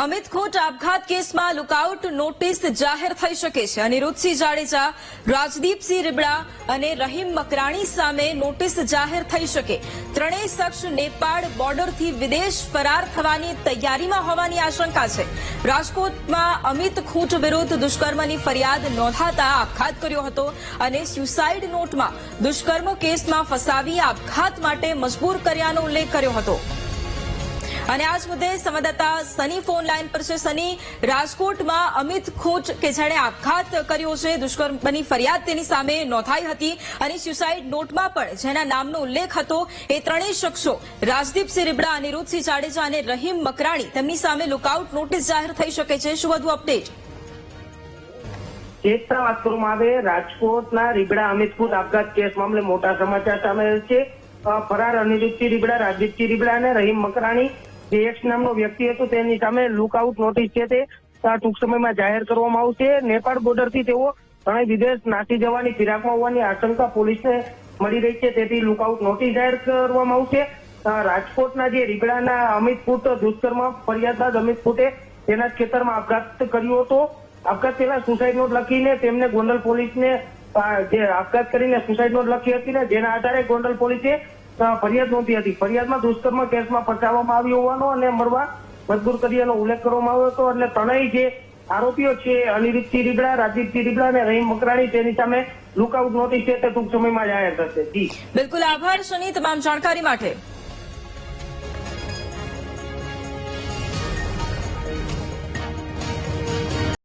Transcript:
અમિત ખોટ આપઘાત કેસમાં લુકઆઉટ નોટિસ જાહેર થઈ શકે છે અનિરુદ્ધસિંહ જાડેજા, રાજદીપસિંહ રીબડા અને રહીમ મકરાણી સામે નોટિસ જાહેર થઈ શકે. ત્રણેય શખ્સ નેપાળ બોર્ડરથી વિદેશ ફરાર થવાની તૈયારીમાં હોવાની આશંકા છે. રાજકોટમાં અમિત ખૂટ વિરુદ્ધ દુષ્કર્મની ફરિયાદ નોંધાતા આપઘાત કર્યો હતો અને સ્યુસાઇડ નોટમાં દુષ્કર્મ કેસમાં ફસાવી આપઘાત માટે મજબૂર કર્યાનો ઉલ્લેખ કર્યો હતો. અને આજ મુદ્દે સંવાદદાતા સની ફોન લાઈન પર છે. સની, રાજકોટમાં અમિત ખોટ કે જેણે આપઘાત કર્યો છે, દુષ્કર્મની ફરિયાદ તેની સામે નોંધાઈ હતી અને સ્યુસાઇડ નોટમાં પણ જેના નામનો ઉલ્લેખ હતો, એ ત્રણેય શખ્સો રાજદીપસિંહ રીબડા, અનિરુદ્ધસિંહ જાડેજા અને રહીમ મકરાણી તેમની સામે લુકઆઉટ નોટિસ જાહેર થઈ શકે છે. શું વધુ અપડેટ કેસના વાત કરવામાં આવે રાજકોટના રીબડા અમિતપુર આપઘાત કેસ મામલે મોટા સમાચાર સામે છે. ફરાર અનિરુદ્ધસિંહ રીબડા રાજદીપસિંહ રીબડા અને રહીમ મકરાણી જે નામનો વ્યક્તિ હતો, તેની સામે લુકઆઉટ નોટિસ છે તે. ટૂંક સમયમાં જાહેર કરવામાં આવશે. નેપાળ બોર્ડરથી તેઓ ત્રણેય વિદેશ નાસી જવાની ફિરાકમાં હોવાની આશંકા પોલીસને મળી રહી છે. તેથી લુકઆઉટ નોટિસ જાહેર કરવામાં આવશે. રાજકોટના જે રીગડાના અમિત ફૂટ દુષ્કર્મ ફરિયાદ બાદ અમિત ફૂટે તેના ખેતરમાં આપઘાત કર્યો હતો. આપઘાત પહેલા સુસાઇડ નોટ લખીને તેમને ગોંડલ પોલીસને જે આપઘાત કરીને સુસાઇડ નોટ લખી હતી ને, જેના આધારે ગોંડલ પોલીસે ફરિયાદ નોંધી હતી. ફરિયાદમાં દુષ્કર્મ કેસમાં ફસાવવામાં આવ્યો હોવાનો અને મળવા મજબૂર કર્યાનો ઉલ્લેખ કરવામાં આવ્યો હતો. એટલે ત્રણેય જે આરોપીઓ છે અનિરુદ્ધસિંહ રીબડા રાજીવસિંહ રીબડા અને રહીમ મકરાણી, તેની સામે લુકઆઉટ નોટિસ છે તે ટૂંક સમયમાં જાહેર થશે. જી. બિલકુલ આભાર, સુની, તમામ જાણકારી માટે.